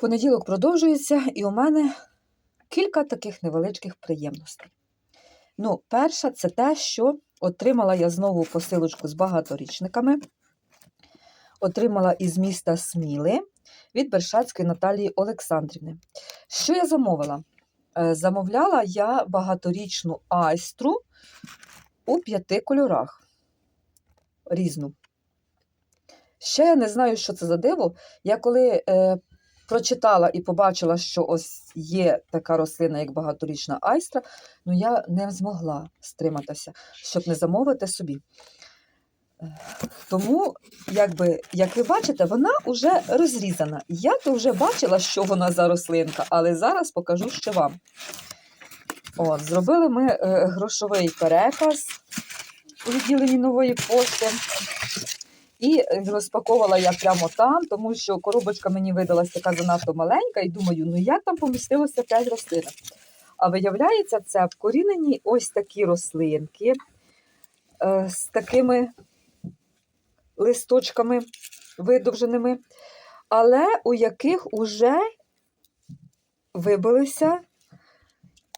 Понеділок продовжується, і у мене кілька таких невеличких приємностей. Ну, перша це те, що отримала я знову посилочку з багаторічниками. Отримала із міста Сміли від Бершацької Наталії Олександрівни. Що я замовила? Е, Замовляла я багаторічну айстру у п'яти кольорах. Різну. Ще я не знаю, що це за диво. Я коли е, прочитала і побачила, що ось є така рослина, як багаторічна айстра, ну я не змогла стриматися, щоб не замовити собі. Тому, якби, як ви бачите, вона вже розрізана. Я то вже бачила, що вона за рослинка, але зараз покажу ще вам. От, зробили ми е, грошовий переказ у відділенні нової пошти. І розпаковувала я прямо там, тому що коробочка мені видалась така занадто маленька, і думаю, ну як там помістилося 5 рослинок. А виявляється, це вкорінені ось такі рослинки е, з такими листочками видовженими, але у яких уже вибилися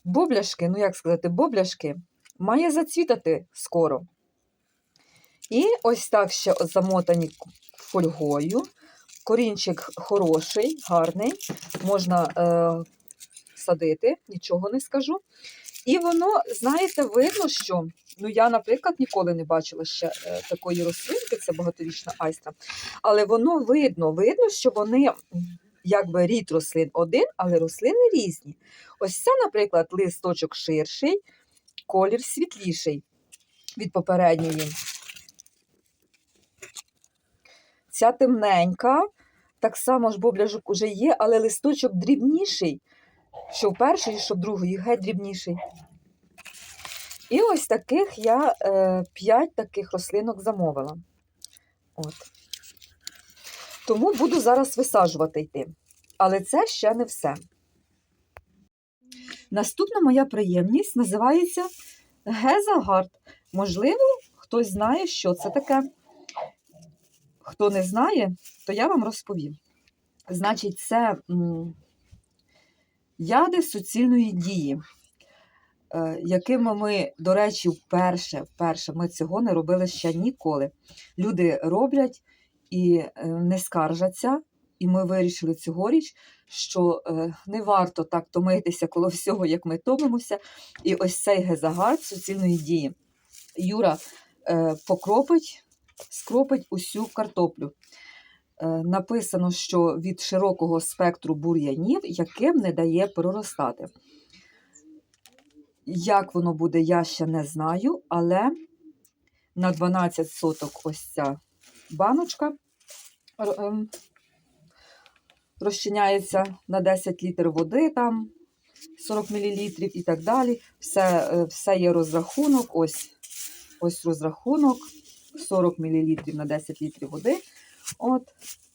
бобляшки, ну як сказати, бобляшки, має зацвітати скоро. І ось так ще замотані фольгою. Корінчик хороший, гарний, можна е, садити, нічого не скажу. І воно, знаєте, видно, що ну я, наприклад, ніколи не бачила ще е, такої рослинки, це багаторічна айстра. Але воно видно, видно, що вони якби рід рослин один, але рослини різні. Ось це, наприклад, листочок ширший, колір світліший від попередньої. Ця темненька, так само ж бобляжок уже є, але листочок дрібніший, що в першої, що в другої, геть дрібніший. І ось таких я е, 5 таких рослинок замовила. От. Тому буду зараз висаджувати йти. Але це ще не все. Наступна моя приємність називається Гезагард. Можливо, хтось знає, що це таке. Хто не знає, то я вам розповім. Значить, це яди суцільної дії, е, якими ми, до речі, вперше, вперше ми цього не робили ще ніколи. Люди роблять і е, не скаржаться, і ми вирішили цьогоріч, що е, не варто так томитися коло всього, як ми томимося. І ось цей гезагард суцільної дії. Юра покропить скропить усю картоплю. Е, Написано, що від широкого спектру бур'янів, яким не дає проростати. Як воно буде, я ще не знаю, але на 12 соток ось ця баночка ем, розчиняється на 10 літр води, там 40 мл і так далі. Все, е, все є розрахунок. Ось, ось розрахунок. 40 мл на 10 літрів води. От,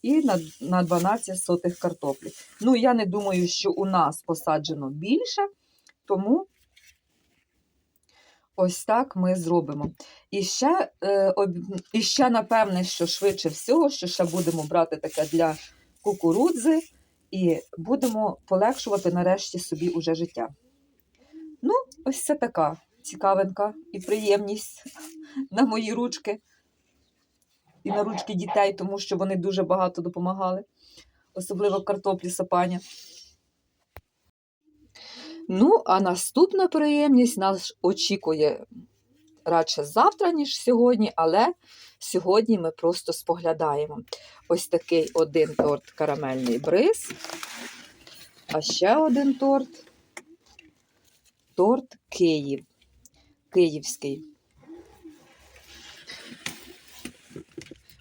і на, на 12 сотих картоплі. Ну, я не думаю, що у нас посаджено більше, тому ось так ми зробимо. І ще, е, і ще, напевне, що швидше всього, що ще будемо брати таке для кукурудзи, і будемо полегшувати нарешті собі уже життя. Ну, ось це така цікавинка і приємність на мої ручки і на ручки дітей, тому що вони дуже багато допомагали, особливо картоплі сапання. Ну, а наступна приємність нас очікує радше завтра, ніж сьогодні, але сьогодні ми просто споглядаємо. Ось такий один торт карамельний бриз, а ще один торт торт Київ. Київський.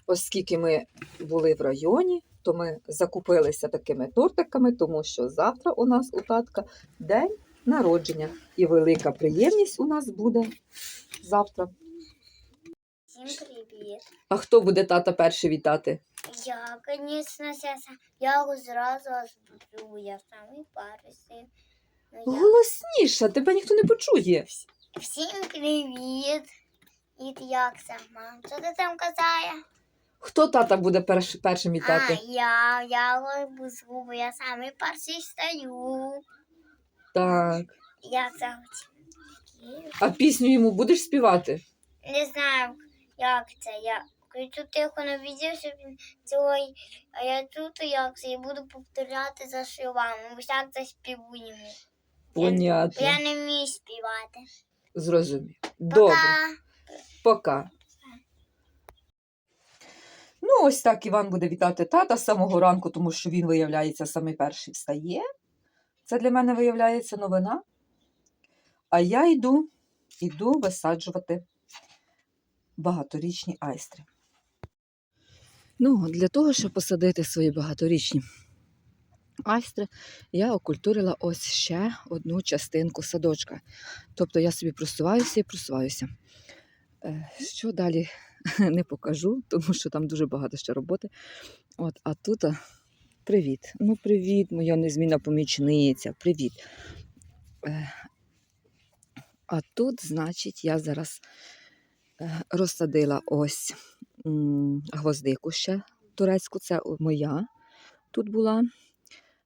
Оскільки ми були в районі, то ми закупилися такими тортиками, тому що завтра у нас у татка день народження. І велика приємність у нас буде завтра. Всім привіт. А хто буде тата перший вітати? Я, сейчас я його зразу збуду, я самий перший. Ну, я... Голосніше, тебе ніхто не почує. Всім привіт. І як це, мам? Що ти там казає? Хто тата буде перш, першим А, вітати? я, я буду, бо я самий перший стою. Так. Я завжди. А пісню йому будеш співати? Не знаю, як це. Я кричу тихо на відео, щоб він цілий, а я тут як це і буду повторяти за словами, бо так заспіву йому. Бо Понятно. я не вмію співати. Зрозумів. Добре. Пока. Пока. Ну, ось так Іван буде вітати тата з самого ранку, тому що він, виявляється, самий перший встає. Це для мене виявляється новина. А я йду, йду висаджувати багаторічні айстри. Ну, для того, щоб посадити свої багаторічні айстри, я окультурила ось ще одну частинку садочка. Тобто я собі просуваюся і просуваюся. Е, Що далі не покажу, тому що там дуже багато ще роботи. От, а тут привіт. Ну, привіт, моя незмінна помічниця. Привіт. Е, А тут, значить, я зараз е, розсадила ось гвоздику ще турецьку, це моя тут була.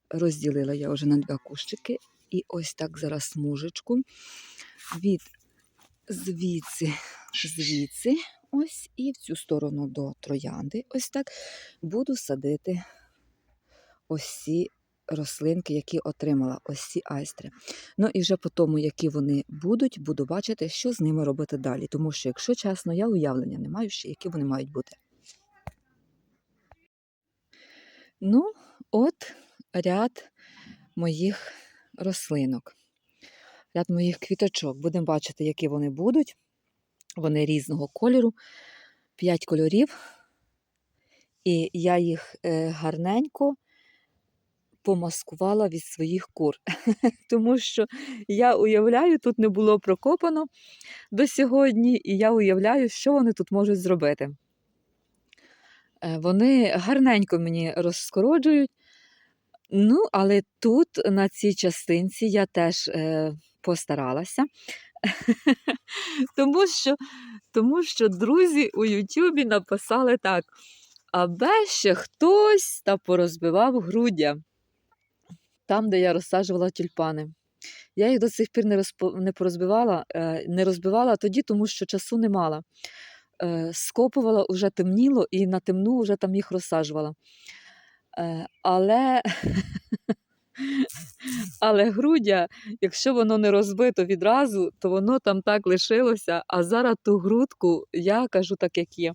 Розділила я вже на два кущики. І ось так зараз смужечку від звідси, звідси, ось, і в цю сторону до троянди, ось так, буду садити ось рослинки, які отримала, ось ці айстри. Ну і вже по тому, які вони будуть, буду бачити, що з ними робити далі. Тому що, якщо чесно, я уявлення не маю ще, які вони мають бути. Ну, от ряд моїх рослинок ряд моїх квіточок. Будемо бачити, які вони будуть. Вони різного кольору, 5 кольорів. І я їх е, гарненько помаскувала від своїх кур. Тому що я уявляю, тут не було прокопано до сьогодні, і я уявляю, що вони тут можуть зробити. Е, Вони гарненько мені розскороджують. Ну, але тут, на цій частинці, я теж е, постаралася. тому, що, тому що друзі у Ютубі написали так: аби ще хтось та порозбивав груддя там, де я розсаджувала тюльпани. Я їх до сих пір не, розпо, не порозбивала, е, не розбивала тоді, тому що часу не мала. Е, скопувала, уже темніло, і на темну вже там їх розсаджувала. Е, але, але грудя, якщо воно не розбито відразу, то воно там так лишилося. А зараз ту грудку, я кажу так, як є,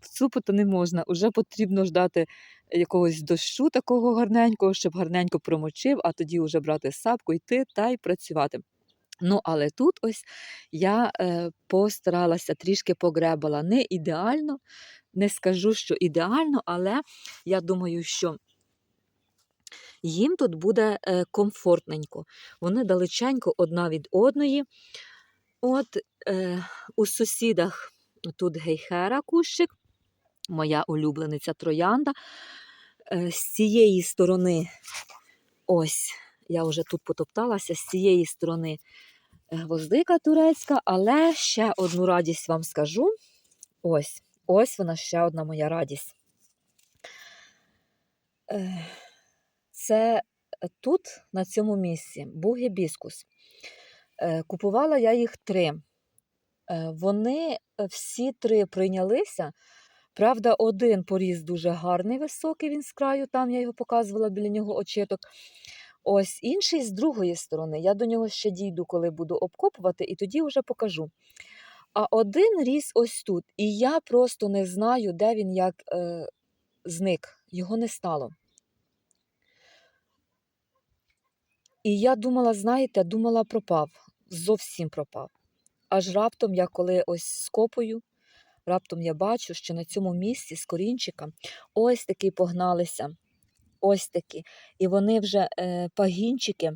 вцупити не можна. Уже потрібно ждати якогось дощу такого гарненького, щоб гарненько промочив, а тоді вже брати сапку, йти та й працювати. Ну, але тут ось я е, постаралася трішки погребала. Не ідеально, не скажу, що ідеально, але я думаю, що їм тут буде е, комфортненько. Вони далеченько одна від одної. От е, у сусідах тут гейхера кущик, моя улюблениця троянда. Е, з цієї сторони, ось, я вже тут потопталася, з цієї сторони е, гвоздика турецька, але ще одну радість вам скажу. Ось, ось вона ще одна моя радість. Е, Це тут, на цьому місці, був гібіскус. Е, Купувала я їх три. Е, Вони е, всі три прийнялися. Правда, один поріс дуже гарний, високий, він з краю, там я його показувала біля нього очиток. Ось інший з другої сторони. Я до нього ще дійду, коли буду обкопувати, і тоді вже покажу. А один ріс ось тут. І я просто не знаю, де він як е, зник. Його не стало. І я думала, знаєте, думала, пропав. Зовсім пропав. Аж раптом я коли ось скопую, раптом я бачу, що на цьому місці з корінчика ось такі погналися. Ось такі. І вони вже е, пагінчики,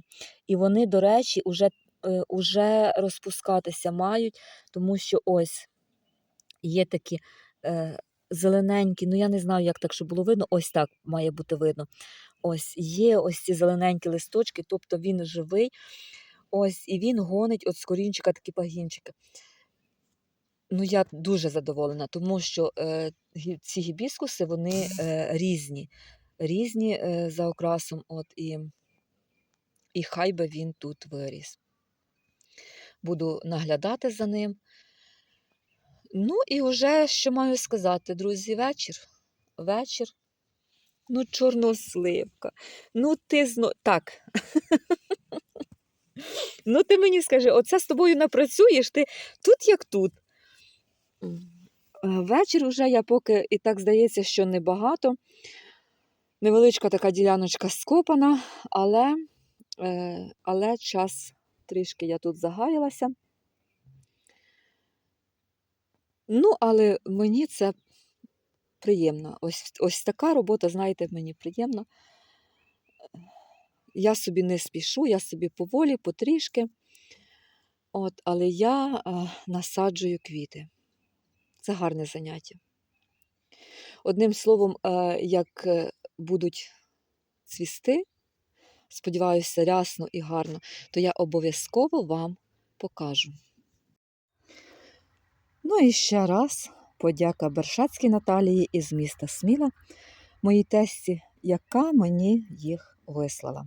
і вони, до речі, уже, е, уже розпускатися мають, тому що ось є такі е, зелененькі, ну я не знаю, як так, щоб було видно, ось так має бути видно. Ось є ось ці зелененькі листочки, тобто він живий. Ось, і він гонить от з корінчика такі пагінчики. Ну, я дуже задоволена, тому що е, ці гібіскуси вони е, різні, різні е, за окрасом. От, і, і хай би він тут виріс. Буду наглядати за ним. Ну і вже що маю сказати, друзі, вечір. Вечір. Ну, чорносливка. Ну, ти зно. Так. ну, ти мені скажи, оце з тобою напрацюєш, ти тут як тут. Е, Вечір уже я поки і так здається, що небагато. Невеличка така діляночка скопана, але, е, але час трішки я тут загаялася. Ну, але мені це приємно. Ось, ось така робота, знаєте, мені приємна. Я собі не спішу, я собі поволі, потрішки. От, але я е, насаджую квіти. Це гарне заняття. Одним словом, е, як е, будуть цвісти, сподіваюся, рясно і гарно, то я обов'язково вам покажу. Ну і ще раз подяка Бершацькій Наталії із міста Сміла, моїй тесті, яка мені їх вислала.